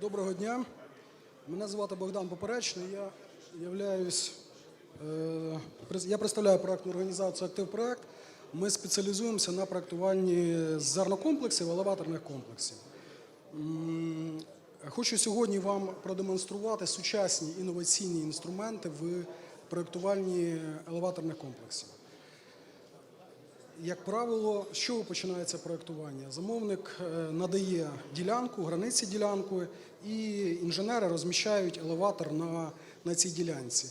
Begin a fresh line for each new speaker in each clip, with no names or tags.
Доброго дня. Мене звати Богдан Поперечний. Я являюсь, е, я представляю проектну організацію Актив Проект. Ми спеціалізуємося на проектуванні зернокомплексів, елеваторних комплексів. Хочу сьогодні вам продемонструвати сучасні інноваційні інструменти в проектуванні елеваторних комплексів. Як правило, з чого починається проектування? Замовник е, надає ділянку, границі ділянки, і інженери розміщають елеватор на, на цій ділянці.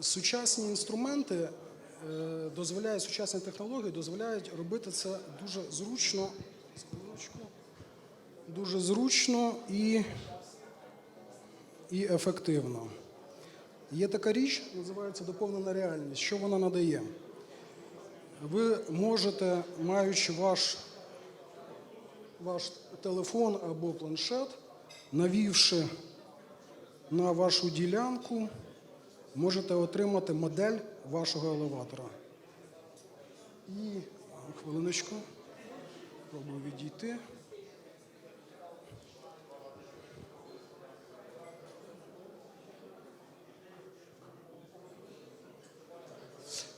Сучасні інструменти е, дозволяють, сучасні технології дозволяють робити це дуже зручно, дуже зручно і, і ефективно. Є така річ, називається доповнена реальність. Що вона надає? Ви можете, маючи ваш, ваш телефон або планшет, навівши на вашу ділянку, можете отримати модель вашого елеватора. І хвилиночку, пробую відійти.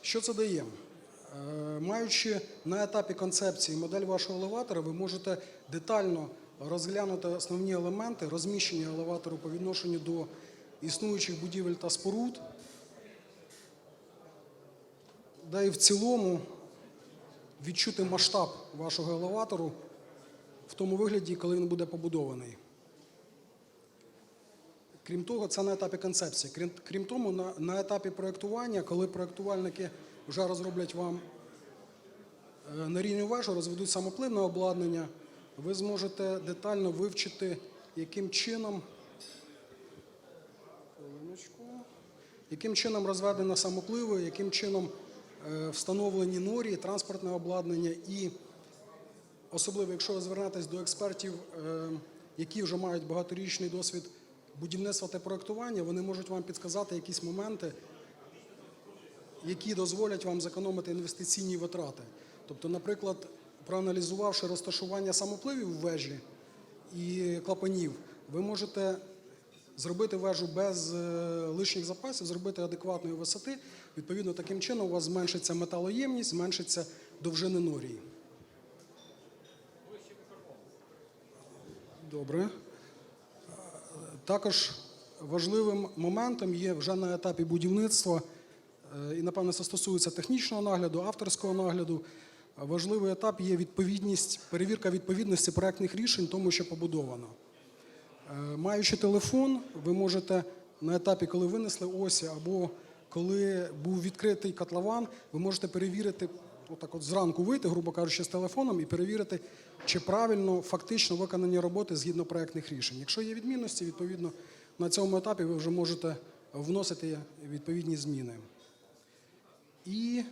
Що це дає? Маючи на етапі концепції модель вашого елеватора, ви можете детально розглянути основні елементи розміщення елеватору по відношенню до існуючих будівель та споруд, да і в цілому відчути масштаб вашого елеватору в тому вигляді, коли він буде побудований. Крім того, це на етапі концепції. Крім, крім тому, на, на етапі проєктування, коли проєктувальники вже розроблять вам е, нарійну вежу, розведуть самопливне обладнання, ви зможете детально вивчити, яким чином, яким чином розведено самопливи, яким чином е, встановлені норі, транспортне обладнання і особливо, якщо ви звернетесь до експертів, е, які вже мають багаторічний досвід будівництва та проектування, вони можуть вам підказати якісь моменти, які дозволять вам зекономити інвестиційні витрати. Тобто, наприклад, проаналізувавши розташування самопливів в вежі і клапанів, ви можете зробити вежу без е, лишніх запасів, зробити адекватної висоти. Відповідно, таким чином у вас зменшиться металоємність, зменшиться довжини норії. Добре. Також важливим моментом є вже на етапі будівництва, е, і напевно це стосується технічного нагляду, авторського нагляду. Важливий етап є відповідність, перевірка відповідності проектних рішень тому, що побудовано. Е, Маючи телефон, ви можете на етапі, коли винесли осі, або коли був відкритий котлован, ви можете перевірити, отак от зранку вийти, грубо кажучи, з телефоном і перевірити, чи правильно фактично виконані роботи згідно проектних рішень. Якщо є відмінності, відповідно на цьому етапі ви вже можете вносити відповідні зміни. І,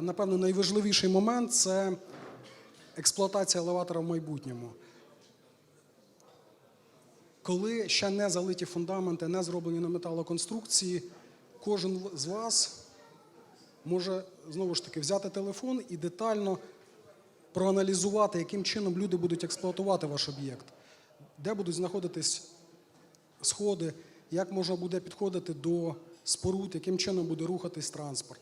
напевно, найважливіший момент це експлуатація елеватора в майбутньому. Коли ще не залиті фундаменти, не зроблені на металоконструкції, кожен з вас може знову ж таки взяти телефон і детально проаналізувати, яким чином люди будуть експлуатувати ваш об'єкт, де будуть знаходитись сходи, як можна буде підходити до споруд, яким чином буде рухатись транспорт.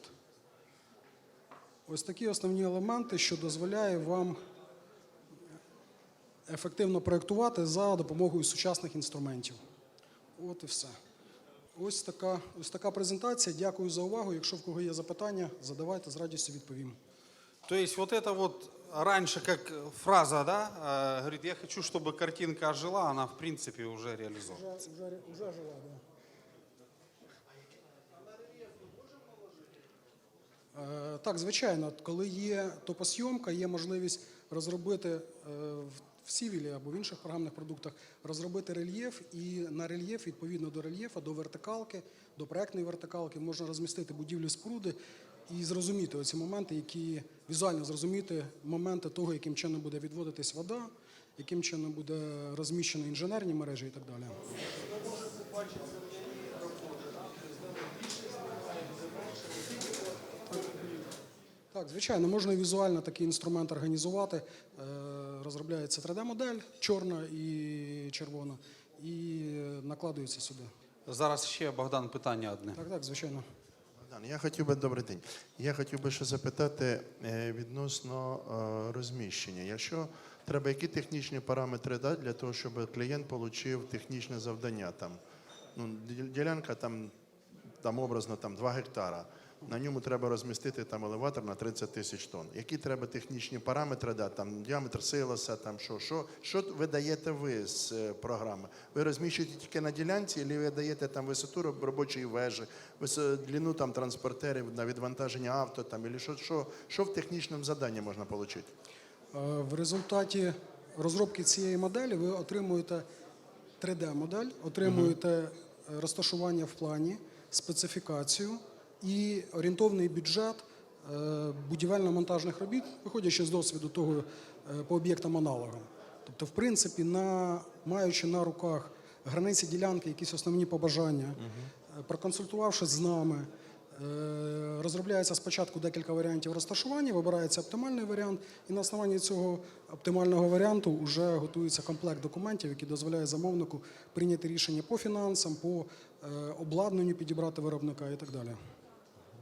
Ось такі основні елементи, що дозволяє вам ефективно проєктувати за допомогою сучасних інструментів. От і все. Ось така, ось така презентація. Дякую за увагу. Якщо в кого є запитання, задавайте з радістю відповім.
То есть вот это вот раньше как фраза, да, э, говорит, я хочу, чтобы картинка ожила, она в принципе уже реализована.
Вже, вже, вже жила, да. Так, звичайно, коли є топосйомка, є можливість розробити е, в- Сівілі або в інших програмних продуктах розробити рельєф, і на рельєф, відповідно до рельєфа, до вертикалки, до проектної вертикалки можна розмістити будівлю споруди і зрозуміти оці моменти, які візуально зрозуміти моменти того, яким чином буде відводитись вода, яким чином буде розміщені інженерні мережі і так далі. Так, звичайно, можна візуально такий інструмент організувати. Е, розробляється 3D-модель, чорна і червона, і накладується сюди.
Зараз ще Богдан питання одне.
Так, так, звичайно.
Богдан, я хотів би добрий день. Я хотів би ще запитати е, відносно е, розміщення. Якщо треба, які технічні параметри дати для того, щоб клієнт отримав технічне завдання там. Ну, ділянка там, там образно там 2 гектара. На ньому треба розмістити там елеватор на 30 тисяч тонн. Які треба технічні параметри дати? Там діаметр силоса, там що, що, що ви даєте ви з е, програми? Ви розміщуєте тільки на ділянці, або ви даєте там висоту робочої вежі, длину там транспортерів на відвантаження авто, там, або що, що, що в технічному заданні можна отримати?
Е, В результаті розробки цієї моделі ви отримуєте 3D-модель, отримуєте е, розташування в плані, специфікацію і орієнтовний бюджет е, будівельно-монтажних робіт, виходячи з досвіду того е, по об'єктам аналогам. Тобто, в принципі, на, маючи на руках границі ділянки, якісь основні побажання, е, проконсультувавшись з нами, Розробляється спочатку декілька варіантів розташування, вибирається оптимальний варіант, і на основанні цього оптимального варіанту вже готується комплект документів, який дозволяє замовнику прийняти рішення по фінансам, по обладнанню підібрати виробника і так далі.